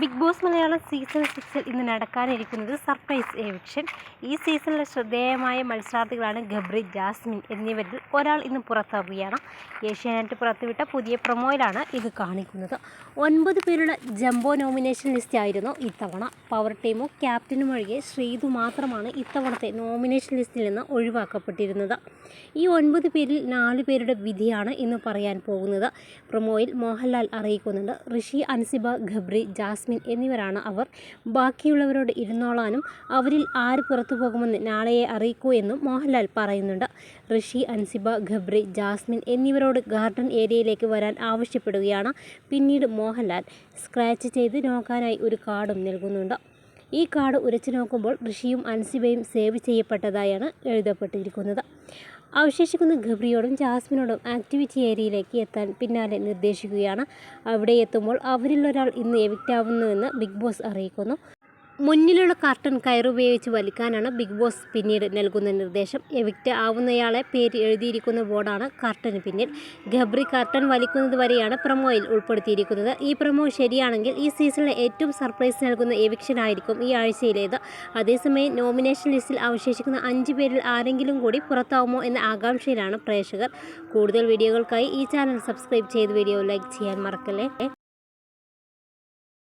Big boss Malayalam season സിക്സിൽ ഇന്ന് നടക്കാനിരിക്കുന്നത് surprise eviction ഈ സീസണിലെ ശ്രദ്ധേയമായ മത്സരാർത്ഥികളാണ് ഗബ്രി ജാസ്മിൻ എന്നിവരിൽ ഒരാൾ ഇന്ന് പുറത്താവുകയാണ് ഏഷ്യാനെറ്റ് പുറത്തുവിട്ട പുതിയ പ്രൊമോയിലാണ് ഇത് കാണിക്കുന്നത്. ഒൻപത് പേരുടെ ജംബോ നോമിനേഷൻ ലിസ്റ്റ് ആയിരുന്നു ഇത്തവണ. പവർ ടീമോ ക്യാപ്റ്റനും ഒഴികെ ശ്രീതു മാത്രമാണ് ഇത്തവണത്തെ നോമിനേഷൻ ലിസ്റ്റിൽ നിന്ന് ഒഴിവാക്കപ്പെട്ടിരുന്നത്. ഈ ഒൻപത് പേരിൽ നാല് പേരുടെ വിധിയാണ് ഇന്ന് പറയാൻ പോകുന്നത്. പ്രൊമോയിൽ മോഹൻലാൽ അറിയിക്കുന്നുണ്ട്. ഋഷി അൻസിബ ഖബ്രി ജാസ്മിൻ എന്നിവരാണ് അവർ. ബാക്കിയുള്ളവരോട് ഇരുന്നോളാനും അവരിൽ ആര് പുറത്തു പോകുമെന്ന് നാളെയെ അറിയിക്കൂ എന്നും മോഹൻലാൽ പറയുന്നുണ്ട്. ഋഷി അൻസിബ ഖബ്രി ജാസ്മിൻ എന്നിവരോട് ഗാർഡൻ ഏരിയയിലേക്ക് വരാൻ ആവശ്യപ്പെടുകയാണ്. പിന്നീട് മോഹൻലാൽ സ്ക്രാച്ച് ചെയ്ത് നോക്കാനായി ഒരു കാർഡും നൽകുന്നുണ്ട്. ഈ കാർഡ് ഉരച്ചു നോക്കുമ്പോൾ ഋഷിയും അൻസിബയും സേവ് ചെയ്യപ്പെട്ടതായാണ് എഴുതപ്പെട്ടിരിക്കുന്നത്. അവശേഷിക്കുന്ന ഗബ്രിയോടും ജാസ്മിനോടും ആക്ടിവിറ്റി ഏരിയയിലേക്ക് എത്താൻ പിന്നാലെ നിർദ്ദേശിക്കുകയാണ്. അവിടെ എത്തുമ്പോൾ അവരിലൊരാൾ ഇന്ന് എവിക്റ്റാവുന്നുവെന്ന് ബിഗ് ബോസ് അറിയിക്കുന്നു. മുന്നിലുള്ള കാർട്ടൺ കയറുപയോഗിച്ച് വലിക്കാനാണ് ബിഗ് ബോസ് പിന്നീട് നൽകുന്ന നിർദ്ദേശം. എവിക്റ്റ് ആവുന്നയാളെ പേര് എഴുതിയിരിക്കുന്ന ബോർഡാണ് കാർട്ടന് പിന്നിൽ ഗബ്രി കാർട്ടൺ വലിക്കുന്നത് വരെയാണ് പ്രൊമോയിൽ ഉൾപ്പെടുത്തിയിരിക്കുന്നത്. ഈ പ്രമോ ശരിയാണെങ്കിൽ ഈ സീസണിലെ ഏറ്റവും സർപ്രൈസ് നൽകുന്ന എവിക്ഷൻ ആയിരിക്കും ഈ ആഴ്ചയിലേത്. അതേസമയം നോമിനേഷൻ ലിസ്റ്റിൽ അവശേഷിക്കുന്ന അഞ്ച് പേരിൽ ആരെങ്കിലും കൂടി പുറത്താവുമോ എന്ന ആകാംക്ഷയിലാണ് പ്രേക്ഷകർ. കൂടുതൽ വീഡിയോകൾക്കായി ഈ ചാനൽ സബ്സ്ക്രൈബ് ചെയ്ത് വീഡിയോ ലൈക്ക് ചെയ്യാൻ മറക്കല്ലേ?